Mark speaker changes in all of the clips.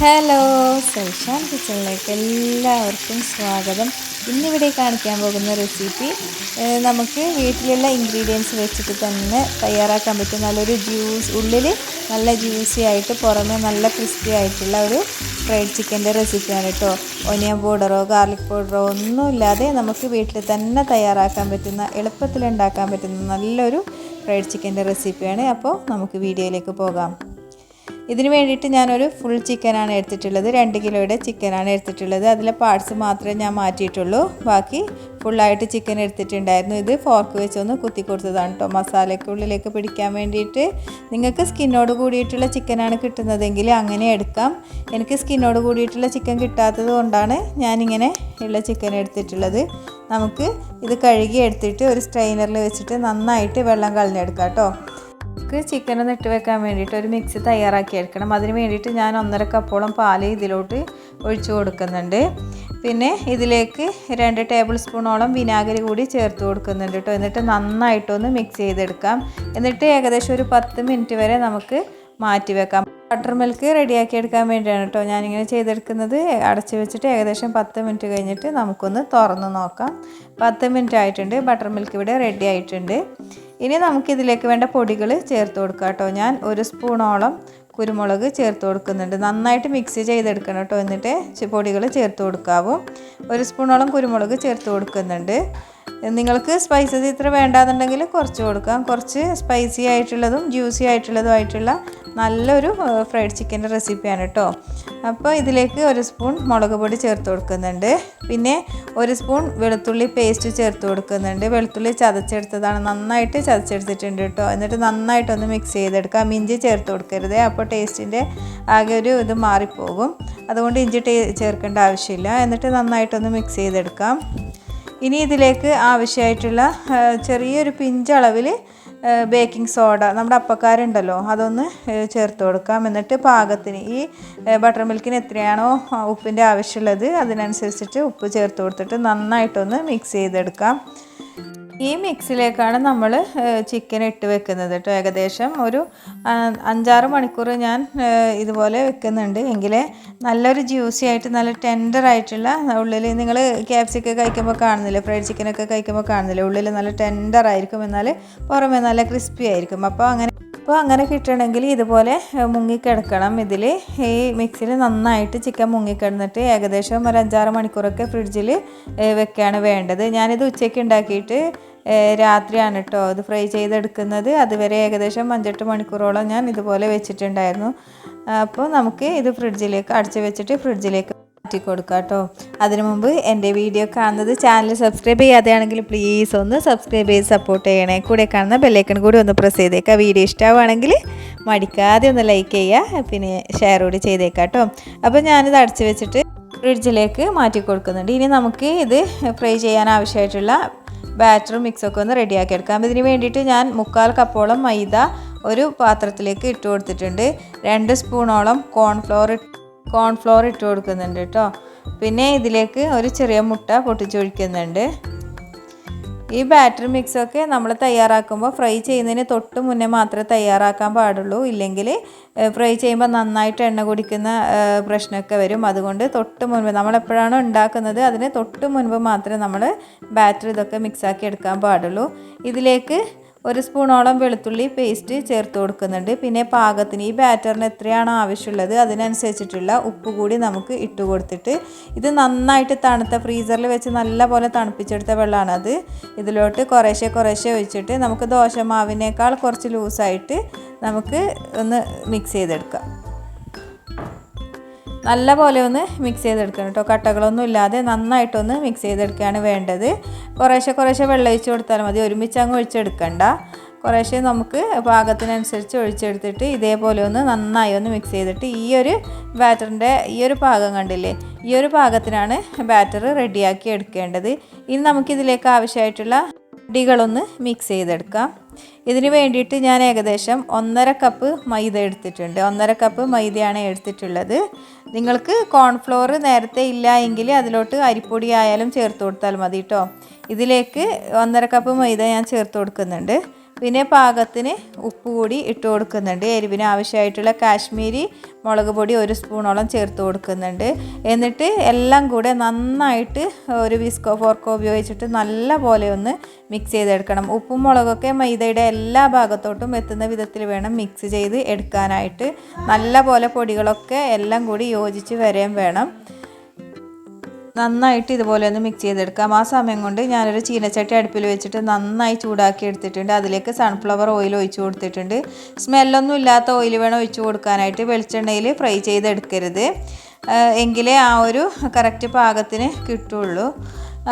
Speaker 1: Hello സൈഷാൻ കിച്ചണിലേക്ക് എല്ലാവർക്കും സ്വാഗതം. ഇന്നിവിടെ കാണിക്കാൻ പോകുന്ന റെസിപ്പി നമുക്ക് വീട്ടിലുള്ള ഇൻഗ്രീഡിയൻസ് വെച്ചിട്ട് തന്നെ തയ്യാറാക്കാൻ പറ്റും. നല്ലൊരു ജ്യൂസ് ഉള്ളിൽ നല്ല ജ്യൂസി ആയിട്ട് പുറമെ നല്ല ക്രിസ്പി ആയിട്ടുള്ള ഒരു ഫ്രൈഡ് ചിക്കന്റെ റെസിപ്പിയാണ് കേട്ടോ ഒനിയൻ പൗഡറോ ഗാർലിക് പൗഡറോ ഒന്നുമില്ലാതെ നമുക്ക് വീട്ടിൽ തന്നെ തയ്യാറാക്കാൻ പറ്റുന്ന എളുപ്പത്തിൽ ഉണ്ടാക്കാൻ പറ്റുന്ന നല്ലൊരു ഫ്രൈഡ് ചിക്കന്റെ റെസിപ്പിയാണ് അപ്പോൾ നമുക്ക് വീഡിയോയിലേക്ക് പോകാം. ഇതിന് വേണ്ടിയിട്ട് ഞാനൊരു ഫുൾ ചിക്കനാണ് എടുത്തിട്ടുള്ളത്. രണ്ട് കിലോയുടെ ചിക്കനാണ് എടുത്തിട്ടുള്ളത്. അതിലെ പാർട്സ് മാത്രമേ ഞാൻ മാറ്റിയിട്ടുള്ളൂ. ബാക്കി ഫുള്ളായിട്ട് ചിക്കൻ എടുത്തിട്ടുണ്ടായിരുന്നു. ഇത് ഫോർക്ക് വെച്ചൊന്ന് കുത്തി കൊടുത്തതാണ് കേട്ടോ മസാലയ്ക്ക് ഉള്ളിലേക്ക് പിടിക്കാൻ വേണ്ടിയിട്ട്. നിങ്ങൾക്ക് സ്കിന്നോട് കൂടിയിട്ടുള്ള ചിക്കനാണ് കിട്ടുന്നതെങ്കിൽ അങ്ങനെ എടുക്കാം. എനിക്ക് സ്കിന്നോട് കൂടിയിട്ടുള്ള ചിക്കൻ കിട്ടാത്തത് കൊണ്ടാണ് ഞാനിങ്ങനെ ഉള്ള ചിക്കൻ എടുത്തിട്ടുള്ളത്. നമുക്ക് ഇത് കഴുകി എടുത്തിട്ട് ഒരു സ്ട്രെയിനറിൽ വെച്ചിട്ട് നന്നായിട്ട് വെള്ളം കളഞ്ഞെടുക്കാം കേട്ടോ നമുക്ക് ചിക്കൻ ഒന്ന് ഇട്ട് വെക്കാൻ വേണ്ടിയിട്ട് ഒരു മിക്സ് തയ്യാറാക്കി എടുക്കണം അതിന് വേണ്ടിയിട്ട് ഞാൻ ഒന്നര കപ്പോളം പാൽ ഇതിലോട്ട് ഒഴിച്ചു കൊടുക്കുന്നുണ്ട്. പിന്നെ ഇതിലേക്ക് രണ്ട് ടേബിൾ സ്പൂണോളം വിനാഗിരി കൂടി ചേർത്ത് കൊടുക്കുന്നുണ്ട് കേട്ടോ. എന്നിട്ട് നന്നായിട്ടൊന്ന് മിക്സ് ചെയ്തെടുക്കാം. എന്നിട്ട് ഏകദേശം ഒരു പത്ത് മിനിറ്റ് വരെ നമുക്ക് മാറ്റി വെക്കാം. ബട്ടർ മിൽക്ക് റെഡിയാക്കി എടുക്കാൻ വേണ്ടിയാണ് കേട്ടോ ഞാനിങ്ങനെ ചെയ്തെടുക്കുന്നത്. അടച്ച് വെച്ചിട്ട് ഏകദേശം പത്ത് മിനിറ്റ് കഴിഞ്ഞിട്ട് നമുക്കൊന്ന് തുറന്ന് നോക്കാം. പത്ത് മിനിറ്റ് ആയിട്ടുണ്ട്. ബട്ടർ മിൽക്ക് ഇവിടെ റെഡി ആയിട്ടുണ്ട്. ഇനി നമുക്കിതിലേക്ക് വേണ്ട പൊടികൾ ചേർത്ത് കൊടുക്കാം കേട്ടോ. ഞാൻ ഒരു സ്പൂണോളം കുരുമുളക് ചേർത്ത് കൊടുക്കുന്നുണ്ട്. നന്നായിട്ട് മിക്സ് ചെയ്തെടുക്കണം കേട്ടോ. എന്നിട്ട് പൊടികൾ ചേർത്ത് കൊടുക്കാവും. ഒരു സ്പൂണോളം കുരുമുളക് ചേർത്ത് കൊടുക്കുന്നുണ്ട്. നിങ്ങൾക്ക് സ്പൈസസ് ഇത്ര വേണ്ടാന്നുണ്ടെങ്കിൽ കുറച്ച് കൊടുക്കാം. കുറച്ച് സ്പൈസി ആയിട്ടുള്ളതും ജ്യൂസി ആയിട്ടുള്ളതും ആയിട്ടുള്ള നല്ലൊരു ഫ്രൈഡ് ചിക്കന്റെ റെസിപ്പിയാണ് കേട്ടോ അപ്പോൾ ഇതിലേക്ക് ഒരു സ്പൂൺ മുളക് പൊടി ചേർത്ത് കൊടുക്കുന്നുണ്ട്. പിന്നെ ഒരു സ്പൂൺ വെളുത്തുള്ളി പേസ്റ്റ് ചേർത്ത് കൊടുക്കുന്നുണ്ട്. വെളുത്തുള്ളി ചതച്ചെടുത്തതാണ്. നന്നായിട്ട് ചതച്ചെടുത്തിട്ടുണ്ട് കേട്ടോ എന്നിട്ട് നന്നായിട്ടൊന്ന് മിക്സ് ചെയ്തെടുക്കാം ഇഞ്ചി ചേർത്ത് കൊടുക്കരുത്. അപ്പോൾ ടേസ്റ്റിന്റെ ആകെ ഒരു ഇത് മാറിപ്പോകും. അതുകൊണ്ട് ഇഞ്ചി ടേ ചേർക്കേണ്ട ആവശ്യമില്ല. എന്നിട്ട് നന്നായിട്ടൊന്ന് മിക്സ് ചെയ്തെടുക്കാം. ഇനി ഇതിലേക്ക് ആവശ്യമായിട്ടുള്ള ചെറിയൊരു പിഞ്ചളവിൽ ബേക്കിംഗ് സോഡ നമ്മുടെ അപ്പക്കാരുണ്ടല്ലോ അതൊന്ന് ചേർത്ത് കൊടുക്കാം. എന്നിട്ട് പാകത്തിന് ഈ ബട്ടർ മിൽക്കിന് എത്രയാണോ ഉപ്പിന്റെ ആവശ്യമുള്ളത് അതിനനുസരിച്ചിട്ട് ഉപ്പ് ചേർത്ത് കൊടുത്തിട്ട് നന്നായിട്ടൊന്ന് മിക്സ് ചെയ്തെടുക്കാം. ഈ മിക്സിലേക്കാണ് നമ്മൾ ചിക്കൻ ഇട്ട് വെക്കുന്നത് കേട്ടോ ഏകദേശം ഒരു അഞ്ചാറ് മണിക്കൂർ ഞാൻ ഇതുപോലെ വെക്കുന്നുണ്ട്. എങ്കിലേ നല്ലൊരു ജ്യൂസി ആയിട്ട് നല്ല ടെൻഡർ ആയിട്ടുള്ള ഉള്ളിൽ നിങ്ങൾ ക്യാപ്സിക്ക കഴിക്കുമ്പോൾ കാണുന്നില്ല? ഫ്രൈഡ് ചിക്കനൊക്കെ കഴിക്കുമ്പോൾ കാണുന്നില്ല? ഉള്ളിൽ നല്ല ടെൻഡർ ആയിരിക്കും. എന്നാൽ പുറമേ നല്ല ക്രിസ്പി ആയിരിക്കും. അപ്പോൾ അങ്ങനെ അപ്പോൾ അങ്ങനെ കിട്ടണമെങ്കിൽ ഇതുപോലെ മുങ്ങിക്കിടക്കണം. ഇതിൽ ഈ മിക്സിയിൽ നന്നായിട്ട് ചിക്കൻ മുങ്ങിക്കിടന്നിട്ട് ഏകദേശം ഒരു അഞ്ചാറ് മണിക്കൂറൊക്കെ ഫ്രിഡ്ജിൽ വെക്കുകയാണ് വേണ്ടത്. ഞാനിത് ഉച്ചയ്ക്ക് ഉണ്ടാക്കിയിട്ട് രാത്രിയാണ് കേട്ടോ അത് ഫ്രൈ ചെയ്തെടുക്കുന്നത്. അതുവരെ ഏകദേശം അഞ്ചെട്ട് മണിക്കൂറോളം ഞാൻ ഇതുപോലെ വെച്ചിട്ടുണ്ടായിരുന്നു. അപ്പോൾ നമുക്ക് ഇത് ഫ്രിഡ്ജിലേക്ക് അടച്ചു വെച്ചിട്ട് ഫ്രിഡ്ജിലേക്ക് മാറ്റി കൊടുക്കാം കേട്ടോ അതിനു മുമ്പ് എന്റെ വീഡിയോ കാണുന്നത് ചാനൽ സബ്സ്ക്രൈബ് ചെയ്യാതെയാണെങ്കിൽ പ്ലീസ് ഒന്ന് സബ്സ്ക്രൈബ് ചെയ്ത് സപ്പോർട്ട് ചെയ്യണേ. കൂടെ കാണുന്ന ബെല്ലൈക്കൺ കൂടി ഒന്ന് പ്രസ് ചെയ്തേക്കാം. വീഡിയോ ഇഷ്ടമാണെങ്കിൽ മടിക്കാതെ ഒന്ന് ലൈക്ക് ചെയ്യുക പിന്നെ ഷെയർ കൂടി ചെയ്തേക്കാം കേട്ടോ അപ്പോൾ ഞാനിത് അടച്ചു വെച്ചിട്ട് ഫ്രിഡ്ജിലേക്ക് മാറ്റി കൊടുക്കുന്നുണ്ട്. ഇനി നമുക്ക് ഇത് ഫ്രൈ ചെയ്യാൻ ആവശ്യമായിട്ടുള്ള ബാറ്ററും മിക്സൊക്കെ ഒന്ന് റെഡിയാക്കി എടുക്കാം. ഇതിന് വേണ്ടിയിട്ട് ഞാൻ മുക്കാൽ കപ്പോളം മൈദ ഒരു പാത്രത്തിലേക്ക് ഇട്ട് കൊടുത്തിട്ടുണ്ട്. രണ്ട് സ്പൂണോളം കോൺഫ്ലോർ കോൺഫ്ലോർ ഇട്ട് കൊടുക്കുന്നുണ്ട് കേട്ടോ പിന്നെ ഇതിലേക്ക് ഒരു ചെറിയ മുട്ട പൊട്ടിച്ചൊഴിക്കുന്നുണ്ട്. ഈ ബാറ്റർ മിക്സൊക്കെ നമ്മൾ തയ്യാറാക്കുമ്പോൾ ഫ്രൈ ചെയ്യുന്നതിന് തൊട്ട് മുന്നേ മാത്രമേ തയ്യാറാക്കാൻ പാടുള്ളൂ. ഇല്ലെങ്കിൽ ഫ്രൈ ചെയ്യുമ്പോൾ നന്നായിട്ട് എണ്ണ കുടിക്കുന്ന പ്രശ്നമൊക്കെ വരും. അതുകൊണ്ട് തൊട്ട് മുൻപ് നമ്മൾ എപ്പോഴാണോ ഉണ്ടാക്കുന്നത് അതിന് തൊട്ട് മുൻപ് മാത്രമേ നമ്മൾ ബാറ്റർ ഇതൊക്കെ മിക്സാക്കി എടുക്കാൻ പാടുള്ളൂ. ഇതിലേക്ക് ഒരു സ്പൂണോളം വെളുത്തുള്ളി പേസ്റ്റ് ചേർത്ത് കൊടുക്കുന്നുണ്ട്. പിന്നെ പാകത്തിന് ഈ ബാറ്ററിന് എത്രയാണ് ആവശ്യമുള്ളത് അതിനനുസരിച്ചിട്ടുള്ള ഉപ്പ് കൂടി നമുക്ക് ഇട്ട് കൊടുത്തിട്ട് ഇത് നന്നായിട്ട് തണുത്ത ഫ്രീസറിൽ വെച്ച് നല്ല പോലെ തണുപ്പിച്ചെടുത്ത വെള്ളമാണ് അത്. ഇതിലോട്ട് കുറേശ്ശെ കുറേശ്ശെ ഒഴിച്ചിട്ട് നമുക്ക് ദോശമാവിനേക്കാൾ കുറച്ച് ലൂസായിട്ട് നമുക്ക് ഒന്ന് മിക്സ് ചെയ്തെടുക്കാം. നല്ല പോലെ ഒന്ന് മിക്സ് ചെയ്തെടുക്കണം കേട്ടോ കട്ടകളൊന്നും ഇല്ലാതെ നന്നായിട്ടൊന്ന് മിക്സ് ചെയ്തെടുക്കുകയാണ് വേണ്ടത്. കുറേശ്ശെ കുറേശ്ശെ വെള്ളം ഒഴിച്ച് കൊടുത്താൽ മതി. ഒരുമിച്ച് അങ്ങ് ഒഴിച്ചെടുക്കണ്ട. കുറേശ്ശെ നമുക്ക് പാകത്തിനനുസരിച്ച് ഒഴിച്ചെടുത്തിട്ട് ഇതേപോലെ ഒന്ന് നന്നായി ഒന്ന് മിക്സ് ചെയ്തിട്ട് ഈ ഒരു ബാറ്ററിന്റെ ഈ ഒരു പാകം കണ്ടില്ലേ? ഈ ഒരു പാകത്തിനാണ് ബാറ്റർ റെഡിയാക്കി എടുക്കേണ്ടത്. ഇനി നമുക്കിതിലേക്ക് ആവശ്യമായിട്ടുള്ള പൊടികളൊന്ന് മിക്സ് ചെയ്തെടുക്കാം ഇതിന് വേണ്ടിയിട്ട് ഞാൻ ഏകദേശം ഒന്നര കപ്പ് മൈദ എടുത്തിട്ടുണ്ട്. ഒന്നര കപ്പ് മൈദയാണ് എടുത്തിട്ടുള്ളത്. നിങ്ങൾക്ക് കോൺഫ്ലോർ നേരത്തെ ഇല്ല എങ്കിൽ അതിലോട്ട് അരിപ്പൊടി ആയാലും ചേർത്ത് കൊടുത്താൽ മതി കേട്ടോ ഇതിലേക്ക് ഒന്നര കപ്പ് മൈദ ഞാൻ ചേർത്ത് കൊടുക്കുന്നുണ്ട്. പിന്നെ പാകത്തിന് ഉപ്പ് കൂടി ഇട്ട് കൊടുക്കുന്നുണ്ട്. എരിവിന് ആവശ്യമായിട്ടുള്ള കാശ്മീരി മുളക് പൊടി ഒരു സ്പൂണോളം ചേർത്ത് കൊടുക്കുന്നുണ്ട്. എന്നിട്ട് എല്ലാം കൂടെ നന്നായിട്ട് ഒരു വിസ്കോ ഫോർക്കോ ഉപയോഗിച്ചിട്ട് നല്ല പോലെ ഒന്ന് മിക്സ് ചെയ്തെടുക്കണം. ഉപ്പും മുളകൊക്കെ മൈദയുടെ എല്ലാ ഭാഗത്തോട്ടും എത്തുന്ന വിധത്തിൽ വേണം മിക്സ് ചെയ്ത് എടുക്കാനായിട്ട്. നല്ല പോലെ പൊടികളൊക്കെ എല്ലാം കൂടി യോജിച്ച് വരെയും വേണം. നന്നായിട്ട് ഇതുപോലെ ഒന്ന് മിക്സ് ചെയ്തെടുക്കാം. ആ സമയം കൊണ്ട് ഞാനൊരു ചീനച്ചട്ടി അടുപ്പിൽ വെച്ചിട്ട് നന്നായി ചൂടാക്കി എടുത്തിട്ടുണ്ട്. അതിലേക്ക് സൺഫ്ലവർ ഓയിൽ ഒഴിച്ചു കൊടുത്തിട്ടുണ്ട്. സ്മെല്ലൊന്നും ഇല്ലാത്ത ഓയിൽ വേണം ഒഴിച്ചു കൊടുക്കാനായിട്ട് വെളിച്ചെണ്ണയിൽ ഫ്രൈ ചെയ്തെടുക്കരുത്. എങ്കിലേ ആ ഒരു കറക്റ്റ് പാകത്തിന് കിട്ടുള്ളൂ.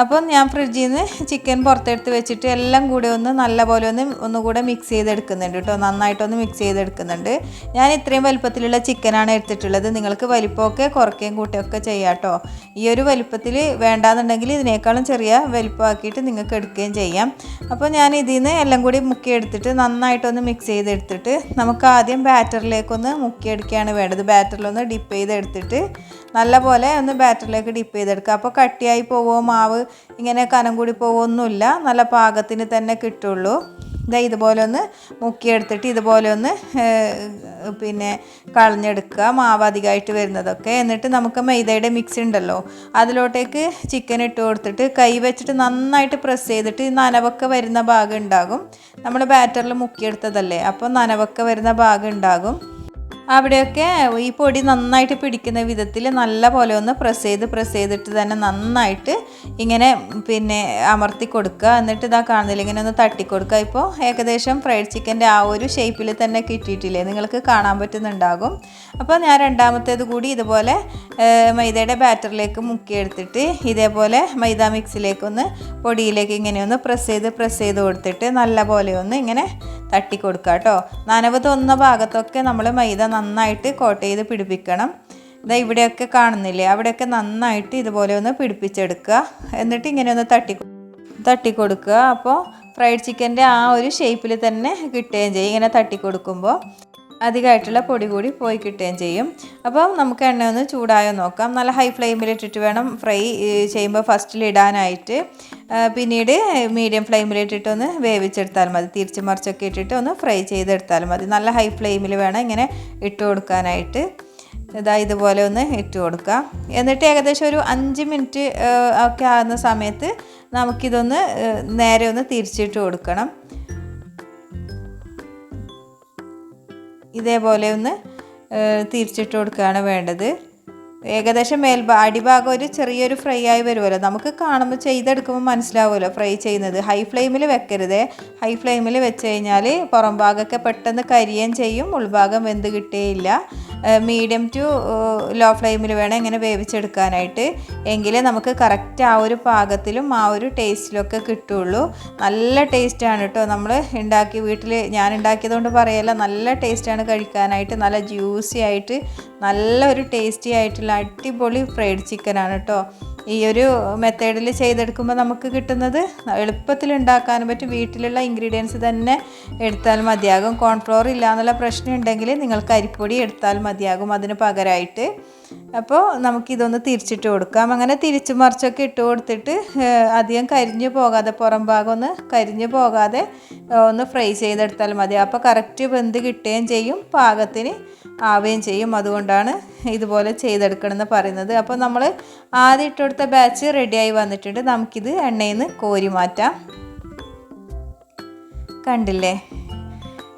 Speaker 1: അപ്പം ഞാൻ ഫ്രിഡ്ജിൽ നിന്ന് ചിക്കൻ പുറത്തെടുത്ത് വെച്ചിട്ട് എല്ലാം കൂടി ഒന്ന് നല്ലപോലെ ഒന്ന് ഒന്നുകൂടെ മിക്സ് ചെയ്തെടുക്കുന്നുണ്ട് കേട്ടോ. നന്നായിട്ടൊന്ന് മിക്സ് ചെയ്തെടുക്കുന്നുണ്ട്. ഞാൻ ഇത്രയും വലുപ്പത്തിലുള്ള ചിക്കനാണ് എടുത്തിട്ടുള്ളത്. നിങ്ങൾക്ക് വലിപ്പമൊക്കെ കുറയ്ക്കുകയും കൂട്ടുകയൊക്കെ ചെയ്യാം കേട്ടോ. ഈ ഒരു വലുപ്പത്തിൽ വേണ്ടാന്നുണ്ടെങ്കിൽ ഇതിനേക്കാളും ചെറിയ വലിപ്പമാക്കിയിട്ട് നിങ്ങൾക്ക് എടുക്കുകയും ചെയ്യാം. അപ്പോൾ ഞാൻ ഇതിൽ നിന്ന് എല്ലാം കൂടി മുക്കിയെടുത്തിട്ട് നന്നായിട്ടൊന്ന് മിക്സ് ചെയ്തെടുത്തിട്ട് നമുക്ക് ആദ്യം ബാറ്ററിലേക്കൊന്ന് മുക്കിയെടുക്കുകയാണ് വേണ്ടത്. ബാറ്ററിലൊന്ന് ഡിപ്പ് ചെയ്തെടുത്തിട്ട് നല്ല പോലെ ഒന്ന് ബാറ്ററിലേക്ക് ഡിപ്പ് ചെയ്തെടുക്കുക. അപ്പോൾ കട്ടിയായി പോവോ മാവ് ഇങ്ങനെ കനം കൂടി പോവോ ഒന്നുമില്ല. നല്ല പാകത്തിന് തന്നെ കിട്ടുള്ളൂ. ഇതാ ഇതുപോലെ ഒന്ന് മുക്കിയെടുത്തിട്ട് ഇതുപോലെ ഒന്ന് പിന്നെ കളഞ്ഞെടുക്കുക. മാവ് അധികമായിട്ട് വരുന്നതൊക്കെ. എന്നിട്ട് നമുക്ക് മൈദയുടെ മിക്സ് ഉണ്ടല്ലോ. അതിലോട്ടേക്ക് ചിക്കൻ ഇട്ട് കൊടുത്തിട്ട് കൈ വെച്ചിട്ട് നന്നായിട്ട് പ്രസ് ചെയ്തിട്ട് നനവൊക്കെ വരുന്ന ഭാഗം ഉണ്ടാകും. നമ്മൾ ബാറ്ററിൽ മുക്കിയെടുത്തതല്ലേ? അപ്പോൾ നനവൊക്കെ വരുന്ന ഭാഗം ഉണ്ടാകും. അവിടെയൊക്കെ ഈ പൊടി നന്നായിട്ട് പിടിക്കുന്ന വിധത്തിൽ നല്ല പോലെ ഒന്ന് പ്രസ് ചെയ്ത് പ്രസ് ചെയ്തിട്ട് തന്നെ നന്നായിട്ട് ഇങ്ങനെ പിന്നെ അമർത്തി കൊടുക്കുക. എന്നിട്ട് ഇതാ കാണുന്നില്ല ഇങ്ങനെ ഒന്ന് തട്ടി കൊടുക്കുക. ഇപ്പോൾ ഏകദേശം ഫ്രൈഡ് ചിക്കന്റെ ആ ഒരു ഷേപ്പിൽ തന്നെ കിട്ടിയിട്ടില്ലേ? നിങ്ങൾക്ക് കാണാൻ പറ്റുന്നുണ്ടാകും. അപ്പോൾ ഞാൻ രണ്ടാമത്തേത് കൂടി ഇതുപോലെ മൈദയുടെ ബാറ്ററിലേക്ക് മുക്കിയെടുത്തിട്ട് ഇതേപോലെ മൈദ മിക്സിലേക്കൊന്ന് പൊടിയിലേക്ക് ഇങ്ങനെ ഒന്ന് പ്രസ് ചെയ്ത് പ്രസ് ചെയ്ത് കൊടുത്തിട്ട് നല്ല പോലെ ഒന്ന് ഇങ്ങനെ തട്ടി കൊടുക്കുക കേട്ടോ നനവ് തോന്നുന്ന ഭാഗത്തൊക്കെ നമ്മൾ മൈദ നന്നായിട്ട് കോട്ട് ചെയ്ത് പിടിപ്പിക്കണം. ഇതാ ഇവിടെയൊക്കെ കാണുന്നില്ലേ? അവിടെയൊക്കെ നന്നായിട്ട് ഇതുപോലെ ഒന്ന് പിടിപ്പിച്ചെടുക്കുക. എന്നിട്ട് ഇങ്ങനെ ഒന്ന് തട്ടി തട്ടി കൊടുക്കുക അപ്പോൾ ഫ്രൈഡ് ചിക്കന്റെ ആ ഒരു ഷേപ്പിൽ തന്നെ കിട്ടുകയും ചെയ്യും. ഇങ്ങനെ തട്ടി കൊടുക്കുമ്പോൾ അധികമായിട്ടുള്ള പൊടി കൂടി പോയി കിട്ടുകയും ചെയ്യും. അപ്പം നമുക്ക് എണ്ണ ഒന്ന് ചൂടായോ നോക്കാം. നല്ല ഹൈ ഫ്ലെയിമിൽ ഇട്ടിട്ട് വേണം ഫ്രൈ ചെയ്യുമ്പോൾ ഫസ്റ്റിൽ ഇടാനായിട്ട്. പിന്നീട് മീഡിയം ഫ്ലെയിമിൽ ഇട്ടിട്ട് ഒന്ന് വേവിച്ചെടുത്താൽ മതി. തിരിച്ച് മറിച്ചൊക്കെ ഇട്ടിട്ട് ഒന്ന് ഫ്രൈ ചെയ്തെടുത്താൽ മതി. നല്ല ഹൈ ഫ്ലെയിമിൽ വേണം ഇങ്ങനെ ഇട്ട് കൊടുക്കാനായിട്ട്. ഇതാ ഇതുപോലെ ഒന്ന് ഇട്ട് കൊടുക്കാം. എന്നിട്ട് ഏകദേശം ഒരു അഞ്ച് മിനിറ്റ് ഒക്കെ ആകുന്ന സമയത്ത് നമുക്കിതൊന്ന് നേരെ ഒന്ന് തിരിച്ചിട്ട് കൊടുക്കണം. ഇതേപോലെ ഒന്ന് തിരിച്ചിട്ട് കൊടുക്കുകയാണ് വേണ്ടത്. ഏകദേശം മേൽഭാ അടിഭാഗം ഒരു ചെറിയൊരു ഫ്രൈ ആയി വരുമല്ലോ. നമുക്ക് കാണുമ്പോൾ ചെയ്തെടുക്കുമ്പോൾ മനസ്സിലാവുമല്ലോ ഫ്രൈ ചെയ്യുന്നത്. ഹൈ ഫ്ലെയിമിൽ വെക്കരുത്. ഹൈ ഫ്ലെയിമിൽ വെച്ച് കഴിഞ്ഞാൽ പുറം ഭാഗമൊക്കെ പെട്ടെന്ന് കരിയേം ചെയ്യും. ഉൾഭാഗം വെന്ത് കിട്ടുകയില്ല മീഡിയം ടു ലോ ഫ്ലെയിമിൽ വേണം ഇങ്ങനെ വേവിച്ചെടുക്കാനായിട്ട്. എങ്കിലേ നമുക്ക് കറക്റ്റ് ആ ഒരു പാകത്തിലും ആ ഒരു ടേസ്റ്റിലൊക്കെ കിട്ടുള്ളൂ. നല്ല ടേസ്റ്റാണ് കേട്ടോ നമ്മൾ ഉണ്ടാക്കി വീട്ടിൽ ഞാൻ ഉണ്ടാക്കിയതുകൊണ്ട് പറയല്ല നല്ല ടേസ്റ്റാണ് കഴിക്കാനായിട്ട് നല്ല ജ്യൂസി ആയിട്ട് നല്ല ഒരു ടേസ്റ്റി ആയിട്ടുള്ള അടിപൊളി ഫ്രൈഡ് ചിക്കനാണ് കേട്ടോ ഈ ഒരു മെത്തേഡിൽ ചെയ്തെടുക്കുമ്പോൾ നമുക്ക് കിട്ടുന്നത് എളുപ്പത്തിൽ ഉണ്ടാക്കാനും പറ്റും. വീട്ടിലുള്ള ഇൻഗ്രീഡിയൻസ് തന്നെ എടുത്താൽ മതിയാകും. കോൺഫ്ലോർ ഇല്ല എന്നുള്ള പ്രശ്നം ഉണ്ടെങ്കിൽ നിങ്ങൾക്ക് അരിപ്പൊടി എടുത്താൽ മതിയാകും. അതിന് പകരമായിട്ട് അപ്പോൾ നമുക്കിതൊന്ന് തിരിച്ചിട്ട് കൊടുക്കാം. അങ്ങനെ തിരിച്ചു മറിച്ചൊക്കെ ഇട്ട് കൊടുത്തിട്ട് അധികം കരിഞ്ഞു പോകാതെ പുറം ഭാഗം ഒന്ന് കരിഞ്ഞു പോകാതെ ഒന്ന് ഫ്രൈ ചെയ്തെടുത്താൽ മതി. അപ്പോൾ കറക്റ്റ് വെന്ത് കിട്ടുകയും ചെയ്യും പാകത്തിന് ആവുകയും ചെയ്യും. അതുകൊണ്ടാണ് ഇതുപോലെ ചെയ്തെടുക്കണമെന്ന് പറയുന്നത്. അപ്പോൾ നമ്മൾ ആദ്യം ഇട്ട് കൊടുത്ത ബാച്ച് റെഡിയായി വന്നിട്ടുണ്ട്. നമുക്കിത് എണ്ണയിൽ നിന്ന് കോരി മാറ്റാം. കണ്ടില്ലേ?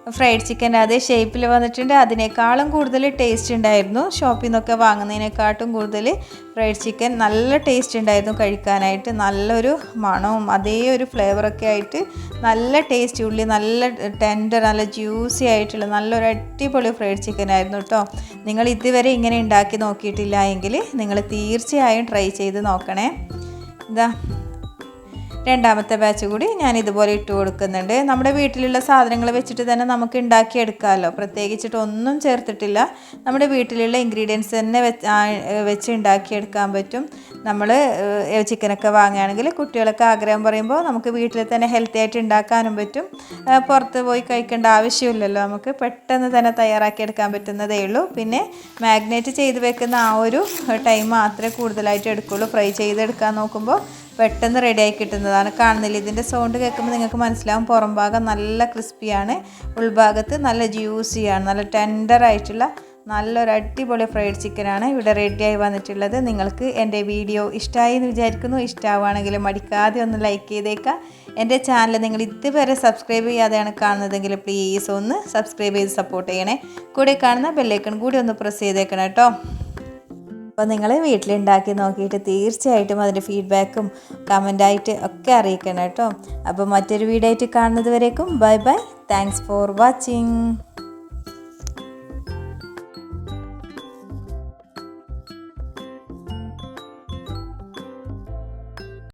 Speaker 1: ഫ്രൈഡ് ചിക്കൻ അതേ ഷേപ്പിൽ വന്നിട്ടുണ്ട്. അതിനേക്കാളും കൂടുതൽ ടേസ്റ്റ് ഉണ്ടായിരുന്നു. ഷോപ്പിൽ നിന്നൊക്കെ വാങ്ങുന്നതിനെക്കാട്ടും കൂടുതൽ ഫ്രൈഡ് ചിക്കൻ നല്ല ടേസ്റ്റ് ഉണ്ടായിരുന്നു കഴിക്കാനായിട്ട്. നല്ലൊരു മണവും അതേ ഒരു ഫ്ലേവറൊക്കെ ആയിട്ട് നല്ല ടേസ്റ്റ് ഉള്ളി നല്ല ടെൻഡർ നല്ല ജ്യൂസി ആയിട്ടുള്ള നല്ലൊരു അടിപൊളി ഫ്രൈഡ് ചിക്കൻ ആയിരുന്നു കേട്ടോ നിങ്ങൾ ഇതുവരെ ഇങ്ങനെ ഉണ്ടാക്കി നോക്കിയിട്ടില്ല എങ്കിൽ നിങ്ങൾ തീർച്ചയായും ട്രൈ ചെയ്ത് നോക്കണേ. ഇതാ രണ്ടാമത്തെ ബാച്ച് കൂടി ഞാൻ ഇതുപോലെ ഇട്ട് കൊടുക്കുന്നുണ്ട്. നമ്മുടെ വീട്ടിലുള്ള സാധനങ്ങൾ വെച്ചിട്ട് തന്നെ നമുക്ക് ഉണ്ടാക്കിയെടുക്കാമല്ലോ. പ്രത്യേകിച്ചിട്ട് ഒന്നും ചേർത്തിട്ടില്ല. നമ്മുടെ വീട്ടിലുള്ള ഇൻഗ്രീഡിയൻസ് തന്നെ വെച്ച് ഉണ്ടാക്കിയെടുക്കാൻ പറ്റും. നമ്മൾ ചിക്കനൊക്കെ വാങ്ങുകയാണെങ്കിൽ കുട്ടികളൊക്കെ ആഗ്രഹം പറയുമ്പോൾ നമുക്ക് വീട്ടിൽ തന്നെ ഹെൽത്തി ആയിട്ട് ഉണ്ടാക്കാനും പറ്റും. പുറത്ത് പോയി കഴിക്കേണ്ട ആവശ്യമില്ലല്ലോ. നമുക്ക് പെട്ടെന്ന് തന്നെ തയ്യാറാക്കി എടുക്കാൻ പറ്റുന്നതേ ഉള്ളൂ. പിന്നെ മാഗ്നേറ്റ് ചെയ്ത് വെക്കുന്ന ആ ഒരു ടൈം മാത്രമേ കൂടുതലായിട്ട് എടുക്കുള്ളൂ. ഫ്രൈ ചെയ്തെടുക്കാൻ നോക്കുമ്പോൾ പെട്ടെന്ന് റെഡിയായി കിട്ടുന്നതാണ്. കാണുന്നില്ല? ഇതിന്റെ സൗണ്ട് കേൾക്കുമ്പോൾ നിങ്ങൾക്ക് മനസ്സിലാവും. പുറം ഭാഗം നല്ല ക്രിസ്പിയാണ് ഉൾഭാഗത്ത് നല്ല ജ്യൂസിയാണ് നല്ല ടെൻഡർ ആയിട്ടുള്ള നല്ലൊരു അടിപൊളി ഫ്രൈഡ് ചിക്കനാണ് ഇവിടെ റെഡിയായി വന്നിട്ടുള്ളത്. നിങ്ങൾക്ക് എന്റെ വീഡിയോ ഇഷ്ടമായി എന്ന് വിചാരിക്കുന്നു. ഇഷ്ടമാവുകയാണെങ്കിൽ മടിക്കാതെ ഒന്ന് ലൈക്ക് ചെയ്തേക്കാം. എന്റെ ചാനൽ നിങ്ങൾ ഇതുവരെ സബ്സ്ക്രൈബ് ചെയ്യാതെയാണ് കാണുന്നതെങ്കിൽ പ്ലീസ് ഒന്ന് സബ്സ്ക്രൈബ് ചെയ്ത് സപ്പോർട്ട് ചെയ്യണേ. കൂടെ കാണുന്ന ബെല്ലൈക്കൺ കൂടി ഒന്ന് പ്രസ് ചെയ്തേക്കണം കേട്ടോ അപ്പോൾ നിങ്ങൾ വീട്ടിലുണ്ടാക്കി നോക്കിയിട്ട് തീർച്ചയായിട്ടും അതിന്റെ ഫീഡ്ബാക്കും കമന്റായിട്ട് ഒക്കെ അറിയിക്കണം കേട്ടോ. അപ്പോൾ മറ്റൊരു വീഡിയോ ആയിട്ട് കാണുന്നത് വരേക്കും. Bye bye thanks for watching